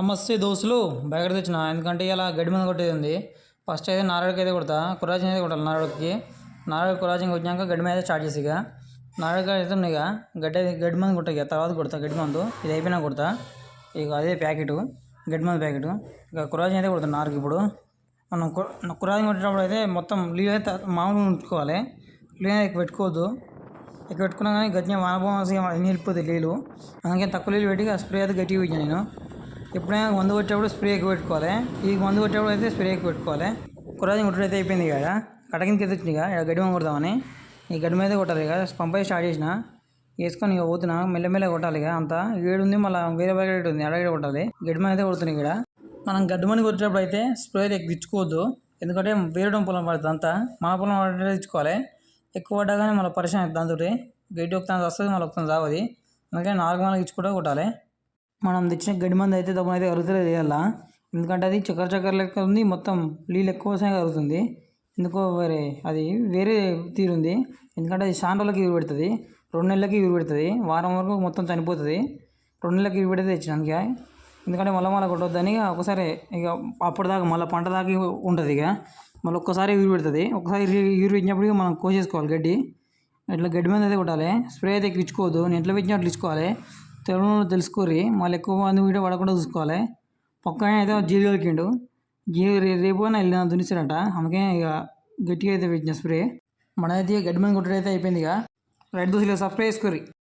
నమస్తే దోస్తులు. బ్యాగెట్ తెచ్చిన. ఎందుకంటే ఇలా గడ్డి మీద కొట్టేది ఉంది. ఫస్ట్ అయితే నారాయణకి అయితే కొడతా. కురాజింగ్ అయితే కొట్టాలి నారాయణకి. నారాయణ కురాజింగ్ వచ్చినాక గడ్డి మీద స్టార్ట్ చేసి ఇక. నారాయణ అయితే ఉన్నాయి గడ్డి అయితే గడ్డి మంది కొట్టా ఇక. తర్వాత కొడతా గడ్డి మందు. ఇది అయిపోయినా కొడతా. ఇక అదే ప్యాకెట్. గడ్డి మందు ప్యాకెట్. ఇక కురాజింగ్ అయితే కొడతాను నారుకి ఇప్పుడు. మనం కు- కురాజింగ్ కొట్టేటప్పుడు అయితే మొత్తం లీవ్ అయితే మామూలుగా ఉంచుకోవాలి. లీవ్ అయితే పెట్టుకోవద్దు. ఇక్కడ పెట్టుకున్నా కానీ గట్టిగా వానపోసి అన్ని వెళ్ళిపోతాయి నీళ్ళు అందుకే తక్కువ నీళ్ళు పెట్టి స్ప్రే అయితే గట్టిగా పెట్టాను నేను. ఎప్పుడైనా మందు కొట్టేటప్పుడు స్ప్రే ఎక్కువ పెట్టుకోవాలి. ఈ మందు కొట్టేటప్పుడు అయితే స్ప్రే ఎక్కువ పెట్టుకోవాలి. కురాజం కొట్టడం అయితే అయిపోయింది కదా. కట కింద ఎత్తుచ్చింది ఇక ఇక్కడ గడ్డి మీద కొడదామని. ఈ గడ్డి మీద కొట్టాలి ఇక పంప్ అయితే స్టార్ట్ చేసిన. వేసుకొని ఇక పోతున్నా. మెల్లమెల్ల కొట్టాలి ఇక అంతా. ఏడు ఉంది మళ్ళీ వేరే ప్యాకెట్ ఉంది. అడగడ కొట్టాలి. గడ్డి మీద అయితే కొడుతుంది ఇక్కడ. మనం గడ్డి మంది కొట్టేటప్పుడు అయితే స్ప్రే అయితే ఇచ్చుకోవద్దు. ఎందుకంటే వేరే పొలం పడుతుంది అంతా. మన పొలం పడితే ఇచ్చుకోవాలి. ఎక్కువ పడ్డాగానే మళ్ళీ పరిశ్రమ అవుతుంది దాంతో గడ్డి ఒకతాను వస్తుంది మళ్ళీ ఒకసారి రావది. అందుకని నాలుగు ఇచ్చుకుంటూ కొట్టాలి. మనం తెచ్చిన గడ్డి మంది అయితే దమ్ము అయితే కరుగుతలేదు వేయాల? ఎందుకంటే అది చక్కెర చక్కెర లెక్క ఉంది మొత్తం నీళ్ళు ఎక్కువ సమయం కరుగుతుంది. ఎందుకో మరి అది వేరే తీరుంది ఎందుకంటే అది చాలా రోజులకి ఇవి పెడుతుంది రెండు నెలలకి ఇవి పెడుతుంది వారం వరకు మొత్తం చనిపోతుంది. రెండు నెలలకి ఇవి పెడితే తెచ్చినాక ఎందుకంటే మళ్ళీ మళ్ళీ కొట్టొద్దని ఒకసారి ఇక అప్పటిదాకా మళ్ళీ పంట దాకా ఉంటుంది ఇక. మళ్ళీ ఒక్కసారి ఇవి పెడుతుంది. ఒకసారి ఇరు పెట్టినప్పుడు మనం కోసేసుకోవాలి గడ్డి. ఇట్లా గడ్డి మీద అయితే కొట్టాలి. స్ప్రే అయితే ఎక్కువ ఇచ్చుకోవద్దు నేను ఎట్లా పెట్టినా అట్లా ఇచ్చుకోవాలి. తెలుగు తెలుసుకోరి మళ్ళీ ఎక్కువ మంది వీడియో పడకుండా చూసుకోవాలి. పక్కనే అయితే జీలు దొరికిండు. జీవి రేపు అయినా వెళ్ళిన దునిస్తాడంట అందుకే ఇక గట్టిగా అయితే పెట్టిన స్ప్రే. మనైతే గడ్డి మంది కొట్టడైతే అయిపోయింది ఇక. రైట్ దోశలు సబ్స్క్రైబ్ చేసుకోరి